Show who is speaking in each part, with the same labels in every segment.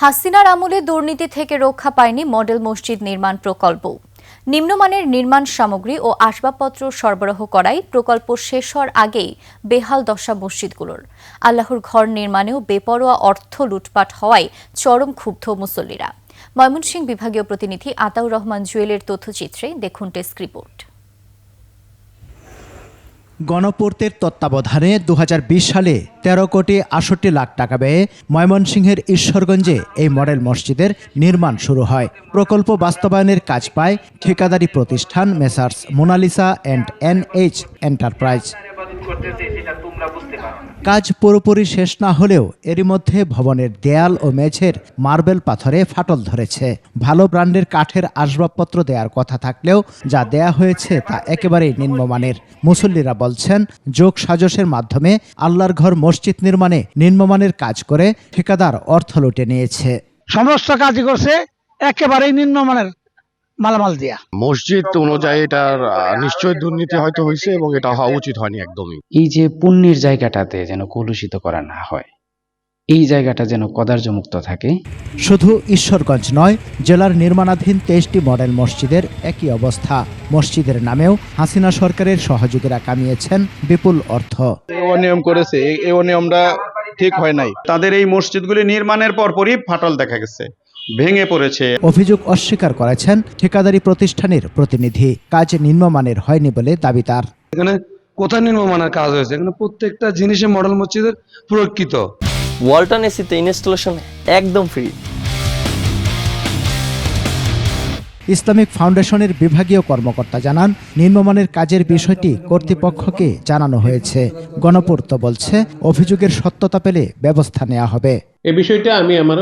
Speaker 1: হাসিনার আমলে দুর্নীতি থেকে রক্ষা পায়নি মডেল মসজিদ নির্মাণ প্রকল্প। নিম্নমানের নির্মাণ সামগ্রী ও আসবাবপত্র সরবরাহ করায় প্রকল্প শেষ হওয়ার আগেই বেহাল দশা মসজিদগুলোর। আল্লাহর ঘর নির্মাণেও বেপরোয়া অর্থ লুটপাট হওয়ায় চরম ক্ষুব্ধ মুসল্লিরা। ময়মনসিংহ বিভাগীয় প্রতিনিধি আতাউর রহমান জুয়েলের তথ্যচিত্রে দেখুন ডেস্ক রিপোর্ট।
Speaker 2: গণপূর্তের তত্ত্বাবধানে দু হাজার বিশ সালে তেরো কোটি আষট্টি লাখ টাকা ব্যয়ে ময়মনসিংহের ঈশ্বরগঞ্জে এই মডেল মসজিদের নির্মাণ শুরু হয়। প্রকল্প বাস্তবায়নের কাজ পায় ঠিকাদারি প্রতিষ্ঠান Messrs, Monalisa and N H enterprise. কাজ পুরোপুরি শেষ না হলেও এরই মধ্যে ভবনের দেয়াল ও মেঝের মার্বেল পাথরে ফাটল ধরেছে। ভালো ব্র্যান্ডের কাঠের আসবাবপত্র দেওয়ার কথা থাকলেও যা দেয়া হয়েছে তা একেবারেই নিম্নমানের। মুসল্লিরা বলছেন, যোগ সাজসের মাধ্যমে আল্লাহর ঘর মসজিদ নির্মাণে নিম্নমানের কাজ করে ঠিকাদার অর্থ লুটে নিয়েছে।
Speaker 3: সমস্ত কাজই করছে, একেবারেই নিম্নমানের। মালামাল দিয়া।
Speaker 4: মসজিদ অনুযায়ী এটার আহ, নিশ্চয়ই দুর্নীতি হয়তো হয়েছে এবং এটা হওয়া উচিত হয়নি একদমই।
Speaker 5: এই যে পুণ্যের জায়গাটাতে যেন কলুষিত করা না হয় এই জায়গাটা যেন কদার্যমুক্ত থাকে।
Speaker 2: শুধু ঈশ্বরগঞ্জ নয় জেলার নির্মাণাধীন তেইশটি মডেল মসজিদের একই অবস্থা। মসজিদের নামেও হাসিনা সরকারের সহযোগীরা কামিয়েছেন বিপুল অর্থ।
Speaker 6: এই অনিয়ম করেছে এই- এই অনিয়মটা ঠিক হয় নাই। তাদের এই মসজিদগুলি নির্মাণের পরপরই ফাটল দেখা গেছে। ভেঙে পড়েছে।
Speaker 2: অভিযোগ অস্বীকার করেছেন ঠিকাদারি প্রতিষ্ঠানের প্রতিনিধি। কাজ নিম্নমানের হয়নি বলে দাবি তার।
Speaker 7: এখানে কোথায় নির্মাণের কাজ হয়েছে? এখানে প্রত্যেকটা জিনিসে মডেল মসজিদের প্রকৃত।
Speaker 8: ওয়ালটন এসিতে ইনস্টলেশন একদম ফ্রি
Speaker 2: ইসলামিক ফাউন্ডেশনের বিভাগীয় কর্মকর্তা জানান নিম্নমানের কাজের বিষয়টি কর্তৃপক্ষকে জানানো হয়েছে। গণপূর্ত বলছে অভিযোগের সত্যতা পেলে ব্যবস্থা নেওয়া হবে।
Speaker 9: এ বিষয়টা আমি আমার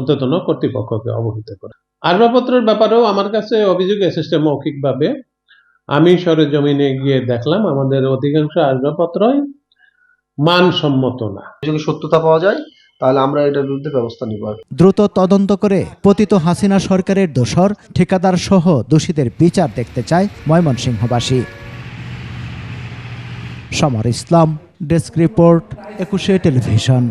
Speaker 9: ঊর্ধ্বতন কর্তৃপক্ষকে অবহিত করি। আসবাবপত্রের ব্যাপারেও আমার কাছে অভিযোগ এসেছে মৌখিকভাবে। আমি সরেজমিনে গিয়ে দেখলাম আমাদের অধিকাংশ আসবাবপত্রই মানসম্মত না।
Speaker 10: যদি সত্যতা পাওয়া যায় তাহলে আমরা এটার বিরুদ্ধে ব্যবস্থা নিব
Speaker 2: দ্রুত তদন্ত করে পতিত হাসিনা সরকারের দোসর ঠিকাদার সহ দোষীদের বিচার দেখতে চায় ময়মনসিংহবাসী। Samar Islam desk report Ekushey television.